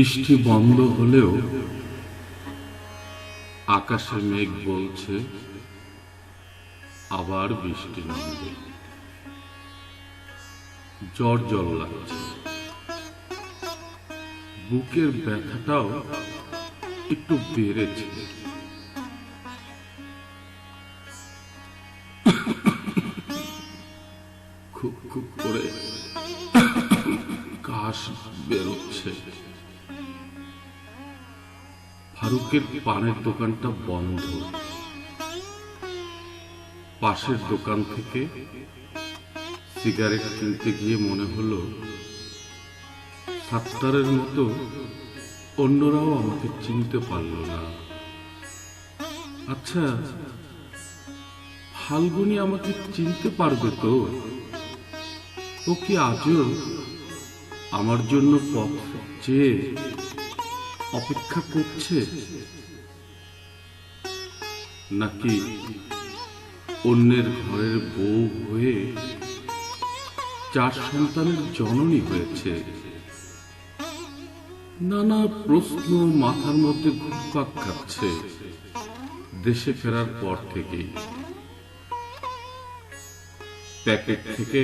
বৃষ্টি বন্ধ হলেও আকাশে মেঘ বলছে, আবার বৃষ্টি নামবে। জ্বর জল লাগছে। বুকের ব্যথাটাও একটু বেড়েছে। ফারুকের পানের দোকানটা বন্ধ। পাশের দোকান থেকে সিগারেট কিনতে গিয়ে মনে হলো, সাত্তারের মতো অন্যরাও আমাকে চিনতে পারল না। আচ্ছা ফাল্গুনি আমাকে চিনতে পারবে তো? ও কি আজও আমার জন্য পথ চেয়ে অপেক্ষা করছে। নাকি অন্যের ঘরের বউ হয়ে চার সন্তানের জননী হয়েছে? নানা প্রশ্ন মাথার মধ্যে ঘুরপাক খাচ্ছে দেশে ফেরার পর থেকেই। প্যাকেট থেকে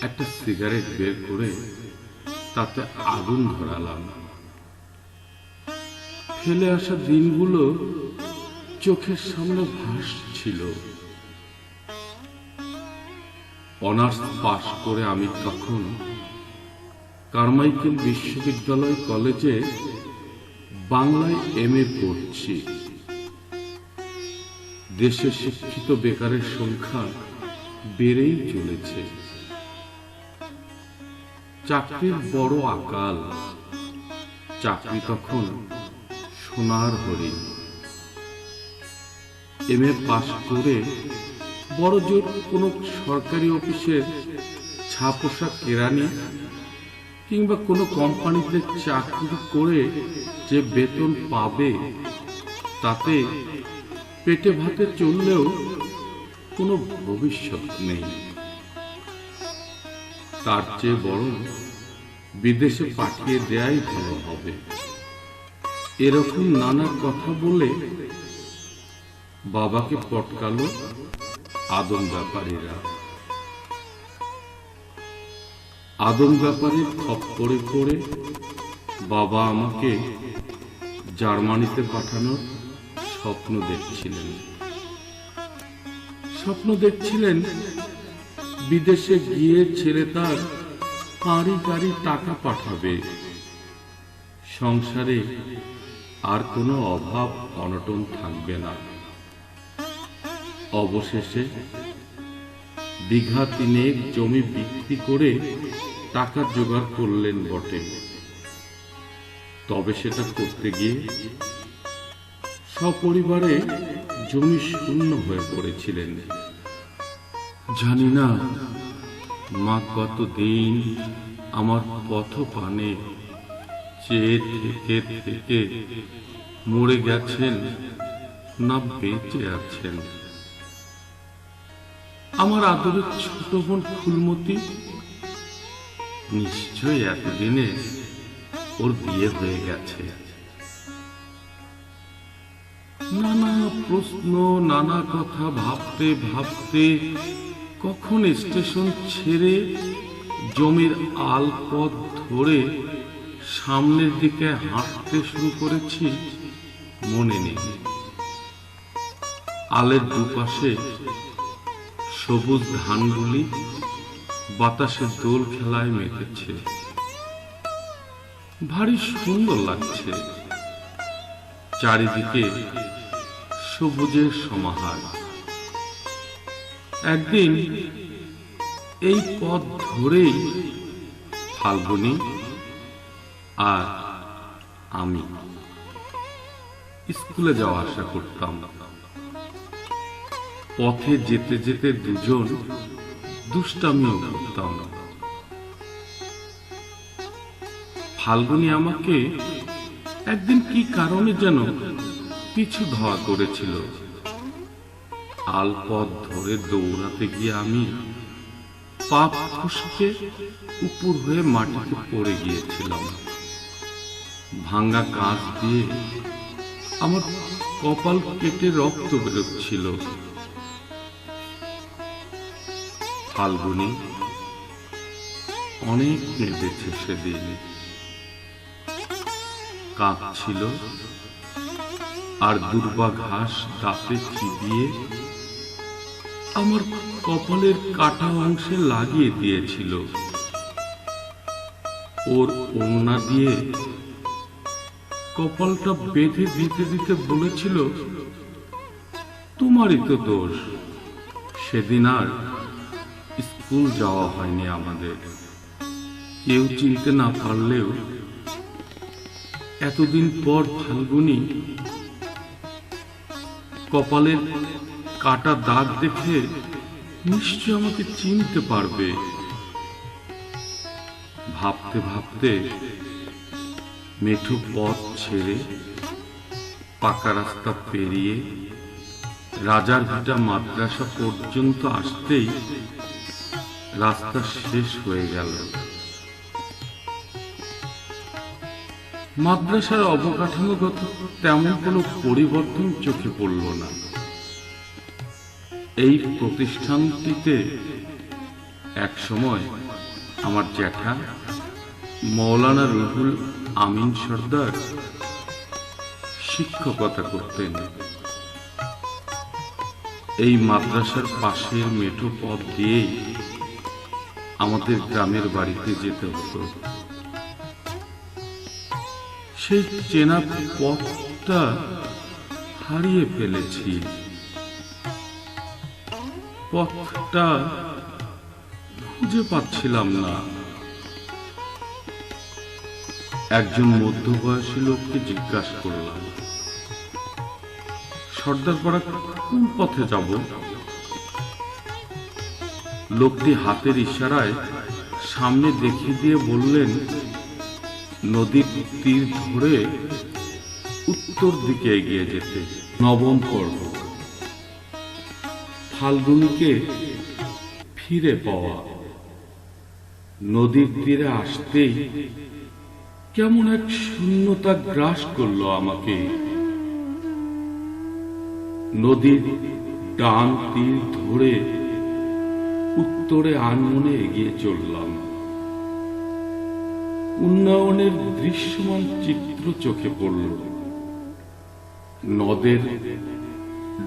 একটা সিগারেট বের করে তাতে আগুন ধরালাম। ফেলে আসা দিনগুলো চোখের সামনে ভাসছিল। অনার্স পাশ করে আমি তখন কারমাইকেল বিশ্ববিদ্যালয় কলেজে বাংলায় এম এ পড়ছি। দেশে শিক্ষিত বেকারের সংখ্যা বেড়েই চলেছে। চাকরির বড় আকাল। চাকরি তখন সোনার হরিণ এম এ পাশ করে বড় জোর কোনো সরকারি অফিসের ছাপোষা কেরানি কিংবা কোনো কোম্পানিতে চাকরি করে যে বেতন পাবে, তাতে পেটে ভাতে চললেও কোনো ভবিষ্যৎ নেই। তার চেয়ে বরং বিদেশে পাঠিয়ে দেয়াই ভালো হবে। এরকম নানা কথা বলে বাবাকে পটকালো আদম ব্যাপারীরা। আদম ব্যাপারীর খপ্পরে পড়ে বাবা আমাকে জার্মানিতে পাঠানোর স্বপ্ন দেখছিলেন। স্বপ্ন দেখছিলেন বিদেশে গিয়ে ছেলে তার কাঁড়ি কাঁড়ি টাকা পাঠাবে। সংসারে আর কোনো অভাব অনটন থাকবে না। অবশেষে বিঘা তিনেক জমি বিক্রি করে টাকা জোগাড় করলেন বটে। তবে সেটা করতে গিয়ে সপরিবারে জমি শূন্য হয়ে পড়েছিলেন। জানি না মা কতদিন আমার পথ পানে চেয়ে থেকে থেকে মরে গেছেন না বেঁচে আছেন। আমার আদরের ছোট বোন ফুলমতি নিশ্চয় এতদিনে ওর বিয়ে হয়ে গেছে। নানা প্রশ্ন, নানা কথা ভাবতে ভাবতে কখন স্টেশন ছেড়ে জমির আল পথ ধরে সামনের দিকে হাঁটতে শুরু করেছি, মনে নেই। আলের দুপাশে সবুজ ধানগুলি বাতাসে দোল খেলায় মেতেছে। ভারী সুন্দর লাগছে। চারিদিকে সবুজের সমাহার। একদিন এই পথ ধরেই ফাল্গুনি আর আমি। স্কুলে যাওয়া আসা করতাম। পথে যেতে যেতে দুজন দুষ্টামিও করতাম। ফাল্গুনি আমাকে একদিন কি কারণে যেন পিছু ধাওয়া করেছিল। আলপথ ধরে দৌড়াতে গিয়ে আমি পাপ ফুসকে উপর হয়ে মাটিতে পড়ে গিয়েছিলাম। ভাঙ্গা কাঁচ দিয়ে আমার কপাল কেটে রক্ত বেরোচ্ছিল। ফাল্গুনি অনেক কেঁদেছে সেদিন। কাঁদছিল আর দুর্বা ঘাস দাঁতে চিবিয়ে আমার কপালের কাটা অংশে লাগিয়ে দিয়েছিল। ওর ওনা দিয়ে কপালটা বেঁধে দিতে দিতে বলেছিল, তোমারই তো দোষ। সেদিন আর স্কুল যাওয়া হয়নি আমাদের। কেউ চিনতে না পারলেও এতদিন পর ফাল্গুনি কপালের কাটা দাগ দেখে নিশ্চয় আমাকে চিনতে পারবে। ভাবতে ভাবতে মেঠো পথ ছেড়ে পাকা রাস্তা পেরিয়ে রাজার ভিটা মাদ্রাসা পর্যন্ত আসতেই রাস্তা শেষ হয়ে গেল। মাদ্রাসার অবকাঠামোগত তেমন কোনো পরিবর্তন চোখে পড়ল না। এই প্রতিষ্ঠানটিতে এক সময় আমার জ্যাঠা, মৌলানা রুহুল আমিন সর্দার। শিক্ষকতা করতেন। এই মাদ্রাসার পাশের মেঠো পথ দিয়েই আমাদের গ্রামের বাড়িতে যেতে হতো। সেই চেনা পথটা হারিয়ে ফেলেছি। পথটা খুঁজে পাচ্ছিলাম না। একজন মধ্যবয়সী লোককে জিজ্ঞাসা করলাম সর্দারপাড়া কোন পথে যাব? লোকটি হাতের ইশারায় সামনে দেখিয়ে দিয়ে বললেন, নদীর তীর ধরে উত্তর দিকে এগিয়ে যেতে নবম পর্ব। ফাল্গুনিকে ফিরে পাওয়া। নদীর তীরে আসতেই কেমন এক শূন্যতা গ্রাস করল আমাকে। নদীর ডান তীর ধরে উত্তরে আনমনে এগিয়ে চললাম। উন্নয়নের দৃশ্যমান চিত্র চোখে পড়ল। নদের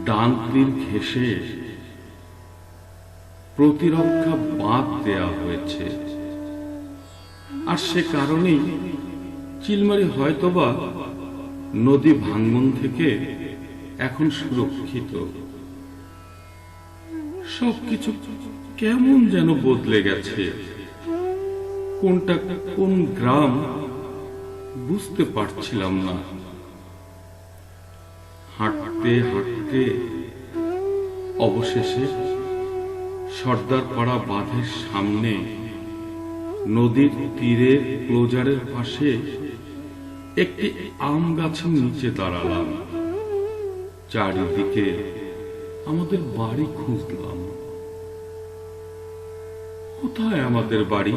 ডান তীর ঘেসে প্রতিরক্ষা বাঁধ দেয়া হয়েছে। আর সে কারণেই চিলমারি হয়তোবা নদী ভাঙ্গন থেকে এখন সুরক্ষিত। সবকিছু কেমন যেন বদলে গেছে। কোনটা কোন গ্রাম বুঝতে পারছিলাম না। হাঁটতে হাঁটতে অবশেষে সর্দার পাড়া বাঁধের সামনে নদীর তীরে ক্লোজারের পাশে একটি আম গাছের নিচে দাঁড়ালাম। চারিদিকে আমাদের বাড়ি খুঁজলাম। কোথায় আমাদের বাড়ি?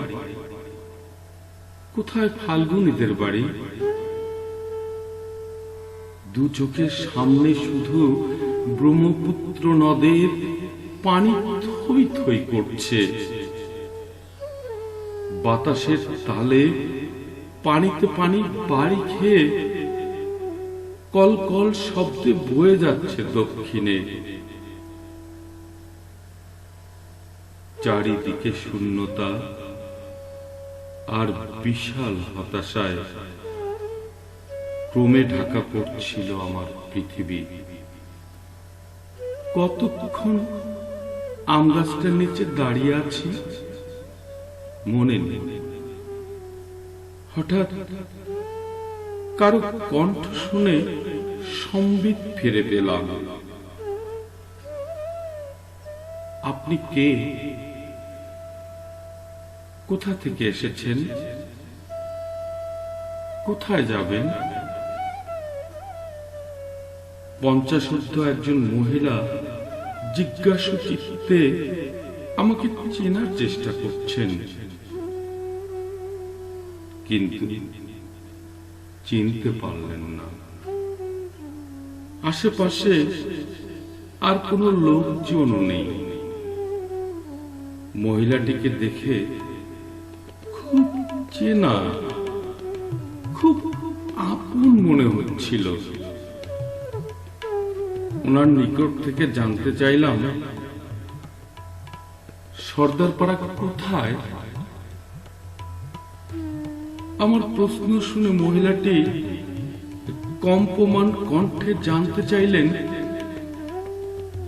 কোথায় ফাল্গুনীদের বাড়ি? দু চোখের সামনে শুধু ব্রহ্মপুত্র নদের পানি থই থই করছে। বাতাসের তালে পানিতে পানি বাড়ি খেয়ে কল কল শব্দে বয়ে যাচ্ছে দক্ষিণে। চারিদিকে শূন্যতা আর বিশাল হতাশায় ক্রমে ঢাকা পড়ছিল আমার পৃথিবী। কতক্ষণ আম গাছটার নিচে দাঁড়িয়ে আছি? মনে নেই। হঠাৎ কারও কণ্ঠ শুনে সম্বিত ফিরে পেলাম। আপনি কে? কোথা থেকে এসেছেন? কোথায় যাবেন? পঞ্চাশোর্ধ একজন মহিলা জিজ্ঞাসু চিত্তে আমাকে চেনার চেষ্টা করছেন। কিন্তু চিনতে পারলেন না। আশেপাশে আর কোনো লোকজন নেই। মহিলাটিকে দেখে খুব চেনা, খুব আপন মনে হচ্ছিল। ওনার নিকট থেকে জানতে চাইলাম, সর্দারপাড়া কোথায়? আমার প্রশ্ন শুনে মহিলাটি কম্পমান কণ্ঠে জানতে চাইলেন,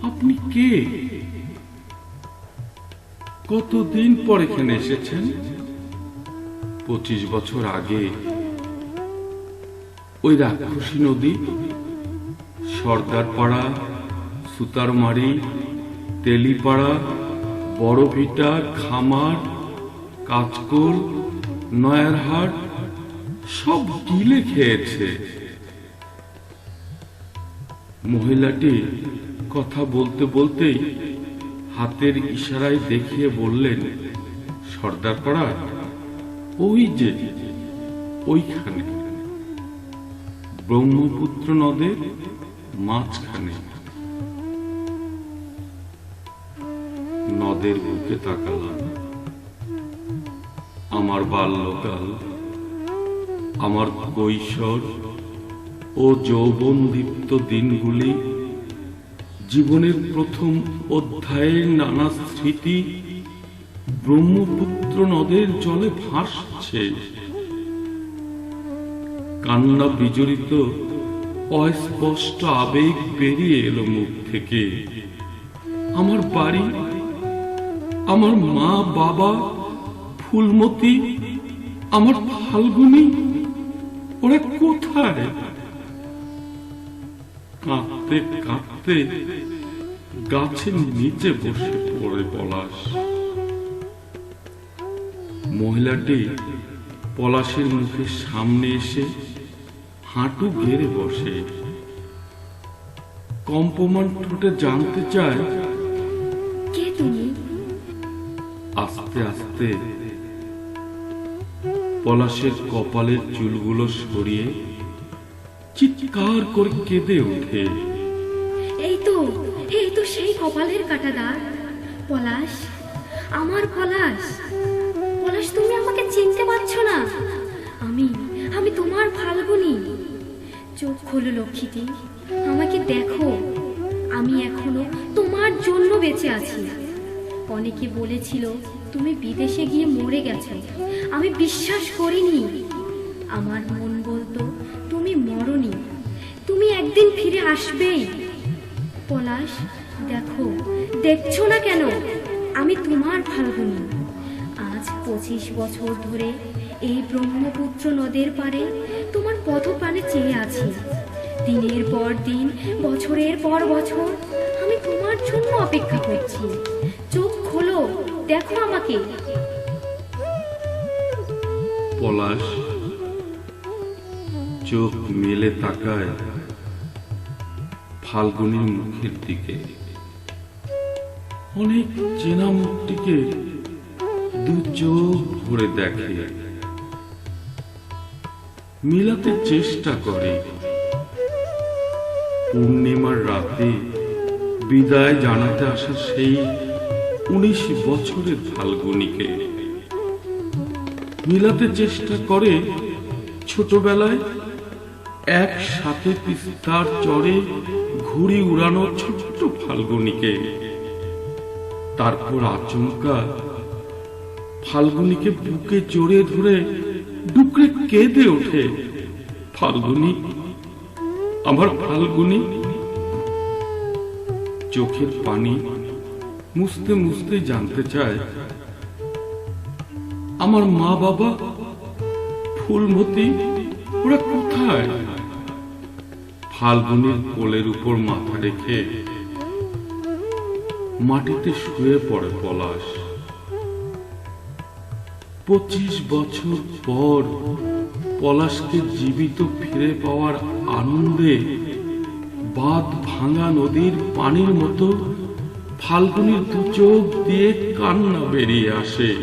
আপনি কে? কতদিন পর এখানে এসেছেন? পঁচিশ বছর আগে ওই রাক্ষসী নদী, সর্দারপাড়া, সুতারমারি, তেলিপাড়া, বড়ভিটা, খামার কাজকোল নয়ারহাট সব গিলে খেয়েছে। মহিলাটি কথা বলতে বলতেই হাতের ইশারায় দেখিয়ে বললেন সর্দারপাড়া ওই যে, ওইখানে। ব্রহ্মপুত্র নদের মাঝখানে। নদের বুকে তাকালাম। আমার বাল্যকাল, আমার কৈশোর ও যৌবনদীপ্ত দিনগুলি, জীবনের প্রথম অধ্যায়ের নানা স্মৃতি ব্রহ্মপুত্র নদের জলে ভাসছে। কান্না বিজড়িত অস্পষ্ট আবেগ বেরিয়ে এলো মুখ থেকে। আমার বাড়ি, আমার মা বাবা ফুলমতি আমার ফাল্গুনি ওরা কোথায়? কাঁদতে কাঁদতে গাছের নিচে বসে পড়ে পলাশ। মহিলাটি পলাশের মুখের সামনে এসে হাঁটু ঘেরে বসে। কম্পমান ঠোঁটে জানতে চায় কে তুমি? আস্তে আস্তে পলাশের কপালের চুলগুলো সরিয়ে চিৎকার করে কেঁদে ওঠে। এই তো এই তো সেই কপালের কাটাদার। পলাশ, আমার পলাশ পলাশ, তুমি আমাকে চিনতে পারছ না। আমি আমি তোমার ফাল্গুনি। চোখ খোলো লক্ষ্মীটি, আমাকে দেখো। আমি এখনও তোমার জন্য বেঁচে আছি। অনেকে বলেছিল তুমি বিদেশে গিয়ে মরে গেছো। আমি বিশ্বাস করিনি। আমার মন বলতো, তুমি মরনি। তুমি একদিন ফিরে আসবেই। পলাশ, দেখো, দেখছ না কেন? আমি তোমার ফাল্গুনি আজ পঁচিশ বছর ধরে এই ব্রহ্মপুত্র নদের পারে তোমার পথপ্রাণে চেয়ে আছি। দিনের পর দিন, বছরের পর বছর আমি তোমার জন্য অপেক্ষা করছি। চোখ খোলো দেখো আমাকে। পলাশ, চোখ মেলে তাকায় ফাল্গুনির মুখের দিকে। অনেক চেনা মুখটিকে দু চোখ ভরে দেখে। মিলাতে চেষ্টা করে। পূর্ণিমার রাতে বিদায় জানাতে আসা সেই উনিশ বছরের ফাল্গুনিকে। মিলাতে চেষ্টা করে ছোটবেলায় একসাথে তিস্তার চরে ঘুড়ি উড়ানো ছোট্ট ফাল্গুনিকে। তারপর আচমকা ফাল্গুনিকে বুকে জড়িয়ে ধরে ডুকরে কেঁদে ওঠে, ফাল্গুনি, আমার ফাল্গুনি, চোখের পানি মুছতে মুছতে জানতে চায়, আমার মা বাবা ফুলমতি, ওরা কোথায়? ফাল্গুনির কোলের উপর মাথা রেখে মাটিতে শুয়ে পড়ে পলাশ। পঁচিশ বছর পর পলাশকে জীবিত ফিরে পাওয়ার আনন্দে বাঁধ ভাঙা নদীর পানির মতো ফাল্গুনির দু চোখ দিয়ে কান্না বেরিয়ে আসে।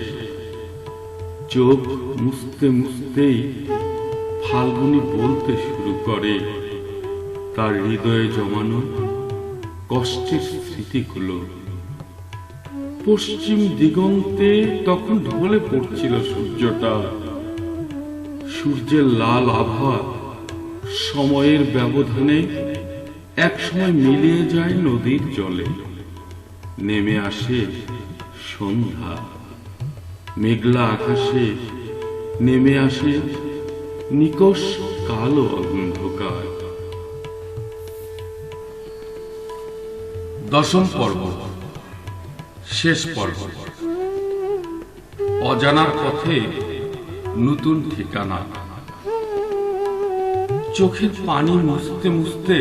চোখ মুছতে মুছতেই ফাল্গুনি বলতে শুরু করে। তার হৃদয়ে জমানো কষ্টের স্মৃতিগুলো। পশ্চিম দিগন্তে তখন ঢলে পড়ছিল সূর্যটা। সূর্যের লাল আভা সময়ের ব্যবধানে একসময় মিলিয়ে যায় নদীর জলে। নেমে আসে সন্ধ্যা। মেঘলা আকাশে নেমে আসে নিকষ কালো অন্ধকার। দশম পর্ব, শেষ পর্ব। অজানার পথে নতুন ঠিকানা। চোখের পানি মুছতে মুছতে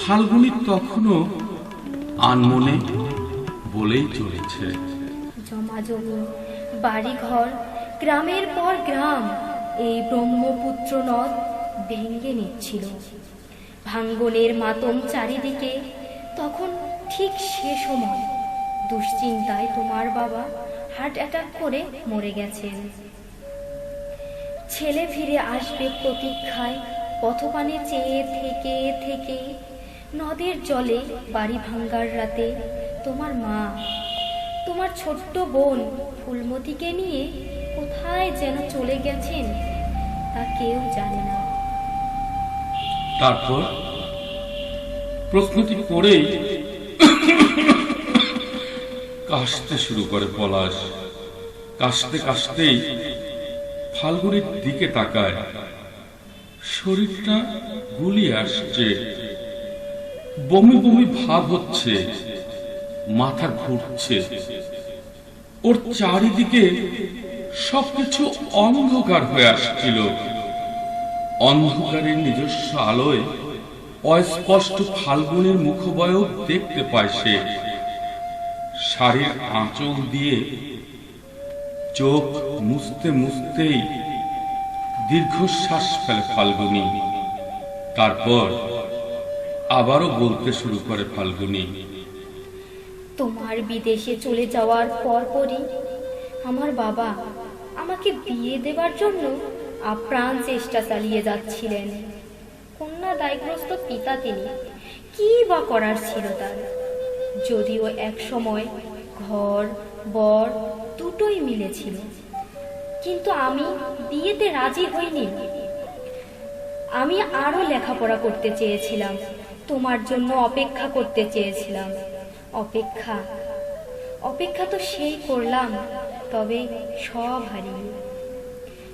ফাল্গুনি তখনও আনমনে বলেই চলেছে। জমাজমি বাড়িঘর, গ্রামের পর গ্রাম, এই ব্রহ্মপুত্র নদ ভেঙ্গে নিচ্ছিল। ভাঙ্গনের মাতম চারিদিকে তখন ঠিক সে সময় দুশ্চিন্তায় তোমার বাবা হার্ট অ্যাটাক করে মরে গেছেন। ছেলে ফিরে আসবে প্রতীক্ষায়, পথপানে চেয়ে থেকে থেকে নদের জলে বাড়ি ভাঙ্গার রাতে তোমার মা, তোমার ছোট্ট বোন ফুলমতিকে নিয়ে কোথায় যেন চলে গেছেন তা কেউ জানে না। তারপর প্রশ্নটি করেই কাশতে শুরু করে পলাশ। কাশতে কাশতেই ফাল্গুনির দিকে তাকায়। শরীরটা গুলি আসছে। বমি বমি ভাব হচ্ছে, মাথা ঘুরছে। ওর চারিদিকে সবকিছু অন্ধকার হয়ে আসছিল। অন্ধকারের নিজস্ব আলোয় অস্পষ্ট ফাল্গুনের মুখবয়ব দেখতে পায় সে। শাড়ির আঁচল দিয়ে চোখ মুছতে মুছতেই দীর্ঘশ্বাস ফেলে ফাল্গুনি। তারপর আবারও বলতে শুরু করে ফাল্গুনি। তোমার বিদেশে চলে যাওয়ার পরপরই আমার বাবা আমাকে বিয়ে দেবার জন্য আপ্রাণ চেষ্টা চালিয়ে যাচ্ছিলেন। কন্যা দায়গ্রস্ত পিতা তিনি কি বা করার ছিল তার? যদিও এক সময় ঘর, বর দুটোই মিলেছিল, কিন্তু আমি বিয়েতে রাজি হইনি। আমি আরও লেখাপড়া করতে চেয়েছিলাম। তোমার জন্য অপেক্ষা করতে চেয়েছিলাম। অপেক্ষা অপেক্ষা তো সেই করলাম, তবে সব হারিয়ে।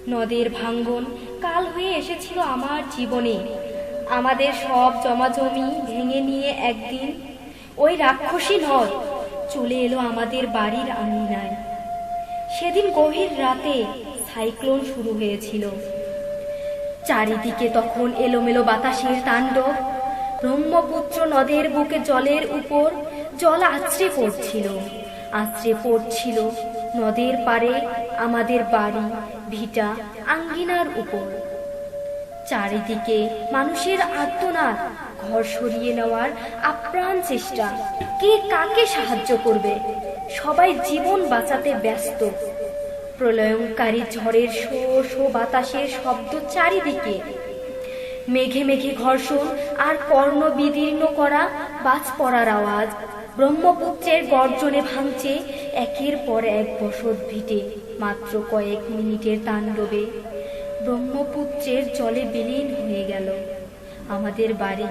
নদের ভাঙ্গন কাল হয়ে এসেছিল আমার জীবনে। আমাদের সব জমাজমি ভেঙে নিয়ে একদিন ওই রাক্ষসী নদ চলে এলো আমাদের বাড়ির আঙিনায়। সেদিন গভীর রাতে সাইক্লোন শুরু হয়েছিল। চারিদিকে তখন এলোমেলো বাতাসের তাণ্ডব ব্রহ্মপুত্র নদের বুকে জলের উপর জল আছড়ে পড়ছিল। আছড়ে পড়ছিল নদের পারে আমাদের বাড়ি, ভিটা, আঙ্গিনার উপর। চারিদিকে মানুষের আর্তনাদ, ঘর সরিয়ে নেওয়ার আপ্রাণ চেষ্টা। কে কাকে সাহায্য করবে? সবাই জীবন বাঁচাতে ব্যস্ত। প্রলয়ঙ্কারী ঝড়ের শো শো বাতাসের শব্দ চারিদিকে মেঘে মেঘে ঘর্ষণ আর কর্ণ বিদীর্ণ করা বাজ পড়ার আওয়াজ। ব্রহ্মপুত্রের গর্জনে ভাঙছে একের পর এক বসত ভিটে, মাত্র কয়েক মিনিটের তাণ্ডবে। ব্রহ্মপুত্রের জলে বিলীন হয়ে গেল আমাদের বাড়ি।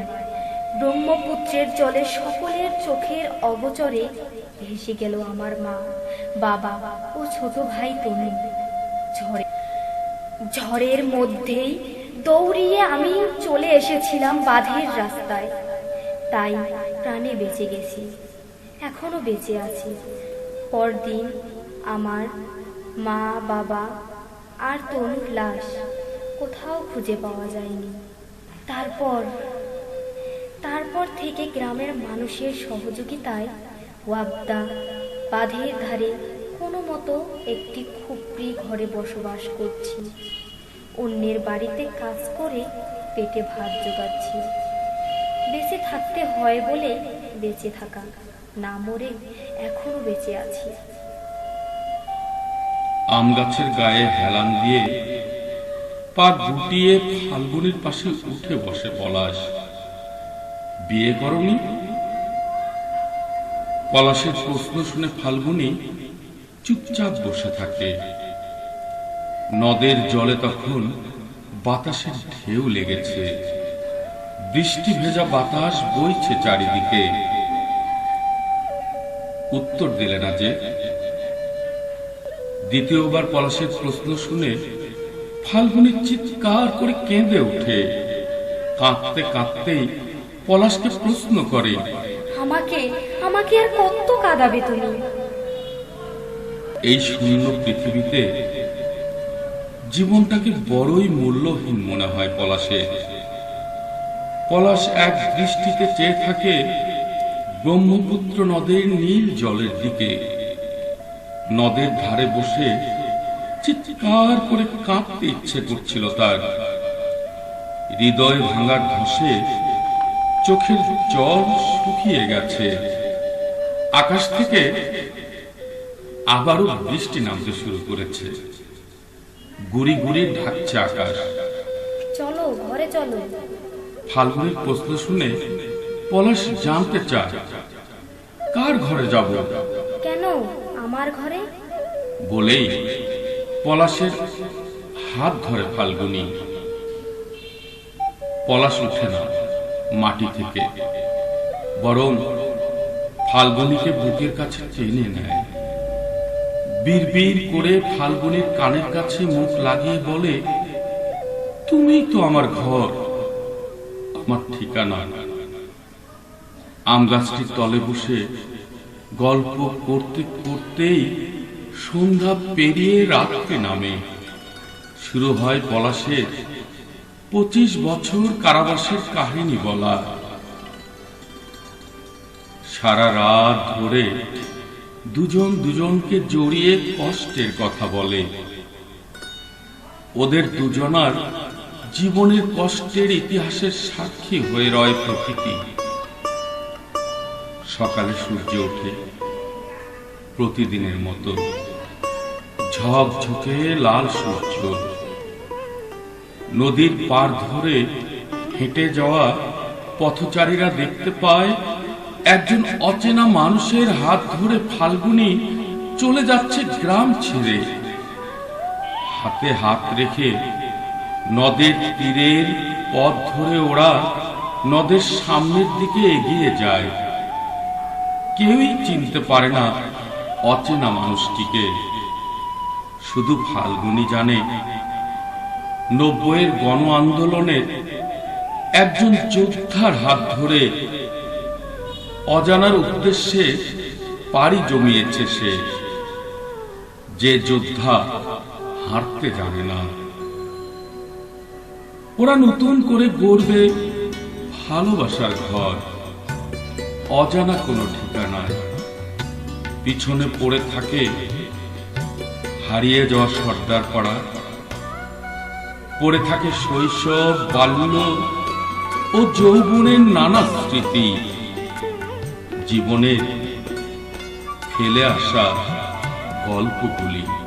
ব্রহ্মপুত্রের জলে সকলের চোখের অগোচরে ভেসে গেল আমার মা, বাবা ও ছোট ভাই তনু। ঝড়ে ঝড়ের মধ্যেই দৌড়িয়ে আমি চলে এসেছিলাম বাঁধের রাস্তায়। তাই প্রাণে বেঁচে গেছি, এখনও বেঁচে আছি। পরদিন আমার মা, বাবা আর তনুর লাশ কোথাও খুঁজে পাওয়া যায়নি। তারপর তারপর থেকে গ্রামের মানুষের সহযোগিতায় ওয়াবদা বাঁধের ধারে কোনো মতো একটি খুপড়ি ঘরে বসবাস করছি। অন্যের বাড়িতে কাজ করে পেটে ভাত জোগাচ্ছি। বেঁচে থাকতে হয় বলে বেঁচে থাকা, না মরে এখনও বেঁচে আছি। আম গাছের গায়ে হেলান দিয়ে পা গুটিয়ে ফাল্গুনির পাশে উঠে বসে পলাশ। বিয়ে করনি? পলাশের প্রশ্ন শুনে ফাল্গুনি চুপচাপ বসে থাকে। নদের জলে তখন বাতাসের ঢেউ লেগেছে। বৃষ্টি ভেজা বাতাস বইছে চারিদিকে। উত্তর দিলে না যে দ্বিতীয়বার পলাশের প্রশ্ন শুনে ফাল্গুনি চিৎকার করে কেঁদে ওঠে। কাঁদতে কাঁদতেই পলাশকে প্রশ্ন করে আমাকে আমাকে আর কত কাঁদাবে তুমি? এই শূন্য পৃথিবীতে জীবনটাকে বড়ই মূল্যহীন মনে হয় পলাশে। পলাশ এক দৃষ্টিতে চেয়ে থাকে ব্রহ্মপুত্র নদের নীল জলের দিকে। নদের ধারে বসে চিৎকার করে কাঁদতে ইচ্ছে করছিল তার। হৃদয় ভাঙার ধসে চোখের জল শুকিয়ে গেছে। আকাশ থেকে আবারও বৃষ্টি নামতে শুরু করেছে। গুড়ি গুড়ি ঢাকছে আকাশ। চলো ঘরে চলো। ফাল্গুনের প্রশ্ন শুনে পলাশ জানতে চায় কার ঘরে যাব? কেন? আমার ঘরে? বলেই পলাশের হাত ধরে ফাল্গুনি। পলাশ উঠে না মাটি থেকে বরং ফাল্গুনিকে বুকের কাছে টেনে নেয়। বিড়বিড় করে ফাল্গুনির কানের কাছে মুখ লাগিয়ে বলে তুমি তো আমার ঘর, আমার ঠিকানা। আম গাছটির তলে বসে গল্প করতে করতেই সন্ধ্যা পেরিয়ে রাত্রে নামে। শুরু হয় পলাশের পঁচিশ বছর কারাবাসের কাহিনী বলা। সারা রাত ধরে দুজন দুজনকে জড়িয়ে কষ্টের কথা বলে। ওদের দুজনার জীবনের কষ্টের ইতিহাসের সাক্ষী হয়ে রয় প্রকৃতি। সকালে সূর্য ওঠে প্রতিদিনের মতো। ঝকঝকে লাল সূর্য। নদীর পার ধরে হেঁটে যাওয়া পথচারীরা দেখতে পায় একজন অচেনা মানুষের হাত ধরে ফাল্গুনি চলে যাচ্ছে গ্রাম ছেড়ে। হাতে হাত রেখে নদের তীরের পথ ধরে ওরা নদের সামনের দিকে এগিয়ে যায়। কেউই চিনতে পারে না অচেনা মানুষটিকে। শুধু ফাল্গুনি জানে, নব্বইয়ের গণ আন্দোলনের একজন যোদ্ধার হাত ধরে অজানার উদ্দেশ্যে পাড়ি জমিয়েছে সে। যে যোদ্ধা হারতে জানে না। ওরা নতুন করে গড়বে ভালোবাসার ঘর। অজানা কোনো ঠিকানায় পিছনে পড়ে থাকে হারিয়ে যাওয়া সর্দার পাড়া। পড়ে থাকে শৈশব, বাল্য ও যৌবনের নানা স্মৃতি। জীবনের ফেলে আসা গল্পগুলি।